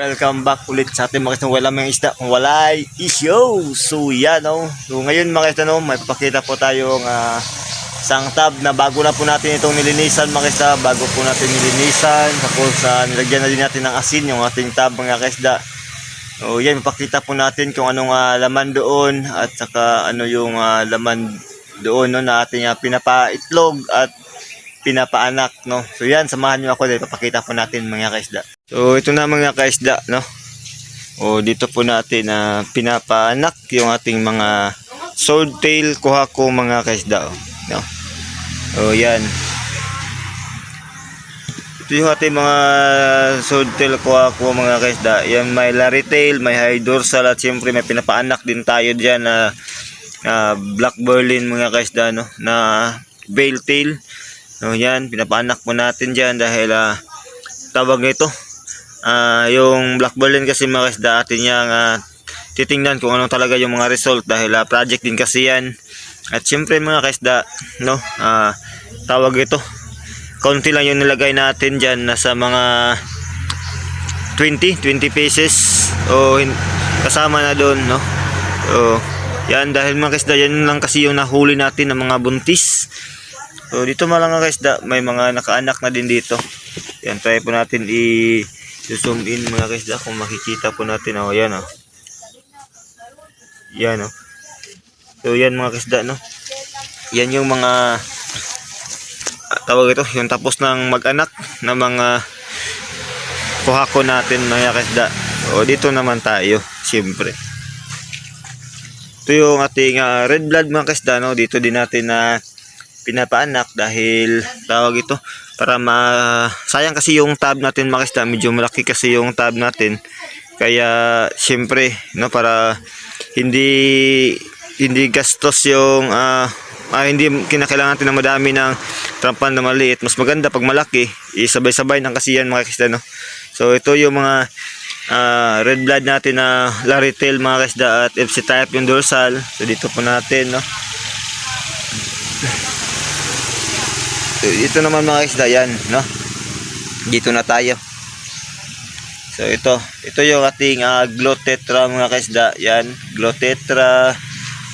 Welcome back ulit sa ating mga wala mga isda kung walay isyo. So yan no. So ngayon mga isda no, may papakita po tayong uh, isang tab na bago na po natin itong nilinisan mga isda. Bago po natin nilinisan. Tapos uh, nilagyan na din natin ng asin yung ating tab mga isda. So yan, papakita po natin kung anong ah, laman doon at saka ano yung ah, laman doon no, na ating uh, pinapaitlog at pinapaanak no. So yan, samahan niyo ako dahil papakita po natin mga kaisda. So ito na mga kaisda no. O dito po natin na pinapaanak yung ating mga swordtail kuhako mga kaisda oh, no. O yan. Ito yung ating mga swordtail kuhako mga kaisda. Yan may larrytail, may high dorsal at siyempre may pinapaanak din tayo diyan na ah, black berlin mga kaisda no na veil tail. So yan, pinapaanak po natin dyan dahil ah, tawag nito. ah yung Black Berlin kasi mga kasda atin yung ah, titingnan kung anong talaga yung mga result dahil ah, project din kasi yan. At syempre mga kasda, no, ah, tawag ito. Konti lang yung nilagay natin dyan, nasa mga 20, 20 pieces o kasama na doon, no. So, yan dahil mga kasda, yan lang kasi yung nahuli natin ng mga buntis. So dito mga mga guys, da, may mga nakaanak na din dito. Yan, try po natin i zoom in mga guys da, kung makikita po natin. Oh, yan oh. Yan oh. So yan mga guys da, no. Yan yung mga ah, tawag ito, yung tapos ng mag-anak na mga kuhako natin mga guys da. O dito naman tayo, siyempre. Ito yung ating ah, red blood mga kasda, no? Dito din natin na pinapaanak dahil tawag ito para ma sayang kasi yung tab natin mga kasda, medyo malaki kasi yung tab natin. Kaya siyempre, no, para hindi hindi gastos yung ah, ah, hindi kinakailangan natin ng madami ng trampan na maliit. Mas maganda pag malaki, isabay-sabay ng kasi yan mga kasda, no. So ito yung mga ah, red blood natin na larrytail mga kasda at FC type yung dorsal. So dito po natin, no. Ito naman mga isda yan, no? Dito na tayo. So ito, ito yung ating uh, glotetra mga kaisda. Yan, glotetra.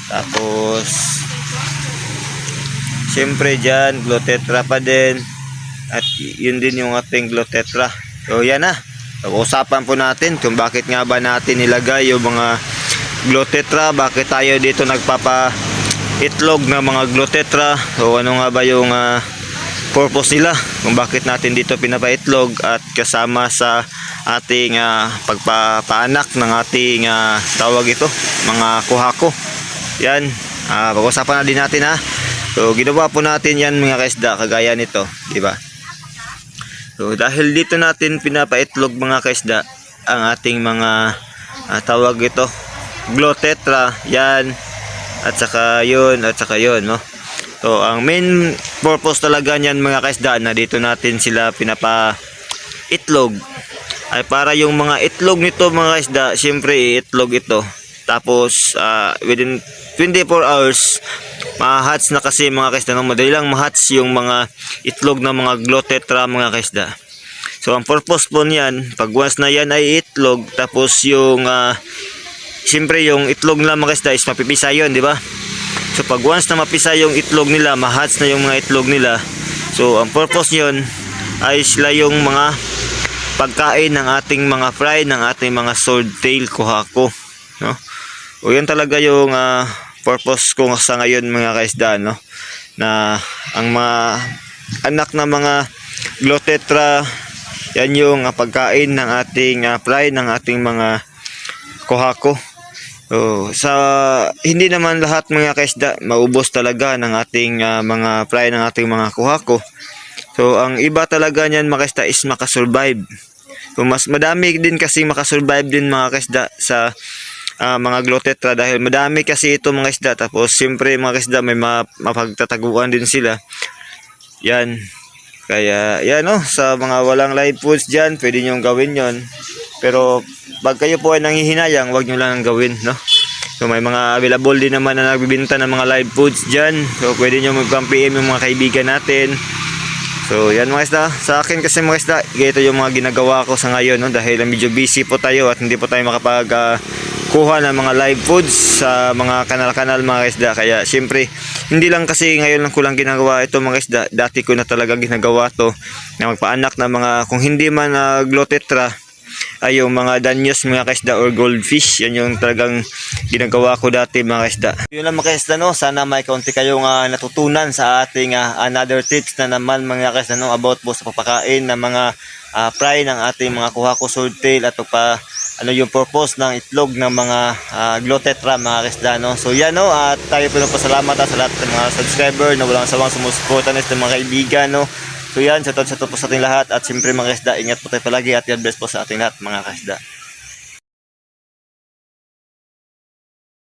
Tapos Siyempre dyan, glotetra pa din. At yun din yung ating glotetra. So yan na. Pag-usapan po natin kung bakit nga ba natin nilagay yung mga glotetra. Bakit tayo dito nagpapa itlog ng mga glotetra. So ano nga ba yung ah, purpose nila kung bakit natin dito pinapaitlog at kasama sa ating ah, pagpapaanak ng ating ah, tawag ito mga kuhako. Yan ah, pag-usapan na din natin ha? So ginawa po natin yan mga kaisda kagaya nito di ba? So dahil dito natin pinapaitlog mga kaisda ang ating mga ah, tawag ito glotetra yan at saka yun at saka yun no? So, ang main purpose talaga niyan mga kaisda na dito natin sila pinapa itlog ay para yung mga itlog nito mga kaisda, syempre itlog ito. Tapos ah, within 24 hours ma-hatch na kasi mga kaisda, no? madali lang ma-hatch yung mga itlog ng mga glotetra mga kaisda. So, ang purpose po niyan, pag once na yan ay itlog, tapos yung ah, Siyempre yung itlog nila mga isda is mapipisa yun, di ba? So pag once na mapisa yung itlog nila, mahats na yung mga itlog nila. So ang purpose yun ay sila yung mga pagkain ng ating mga fry, ng ating mga swordtail kuhako. No? O yan talaga yung ah, purpose ko sa ngayon mga kaisda, no? Na ang mga anak na mga glotetra, yan yung ah, pagkain ng ating ah, fry, ng ating mga kuhako. Oh, sa hindi naman lahat mga kaisda maubos talaga ng ating ah, mga fry ng ating mga kuhako. So ang iba talaga niyan mga is makasurvive. So mas madami din kasi makasurvive din mga kaisda sa ah, mga glotetra dahil madami kasi ito mga isda tapos siyempre mga kaisda may ma- mapagtataguan din sila. Yan. Kaya yan no, sa mga walang live foods diyan, pwede niyo gawin 'yon. Pero pag kayo po ay nanghihinayang, wag nyo lang ang gawin, no? So may mga available din naman na nagbibenta ng mga live foods dyan. So pwede nyo mag-PM yung mga kaibigan natin. So yan mga isda, sa akin kasi mga isda, ito yung mga ginagawa ko sa ngayon no? dahil medyo busy po tayo at hindi po tayo makapag ah, kuha ng mga live foods sa mga kanal-kanal mga isda. Kaya syempre, hindi lang kasi ngayon lang ko lang ginagawa ito mga isda. Dati ko na talaga ginagawa to na magpaanak ng mga, kung hindi man uh, glotetra, ay yung mga danyos mga kaisda or goldfish yan yung talagang ginagawa ko dati mga kaisda. Yun lang mga kaisda no? Sana may kaunti kayong ah, natutunan sa ating ah, another tips na naman mga kaisda no? About po sa papakain ng mga ah, fry ng ating mga kuha ko swordtail at pa ano yung purpose ng itlog ng mga uh, glotetra mga kaisda no? So yan no? At tayo po pasalamat sa lahat ng mga subscriber na walang sawang sumusuporta ng mga kaibigan no So yan, to sa to po sa ating lahat at siyempre mga kasda, ingat po tayo palagi at God bless po sa ating lahat mga kasda.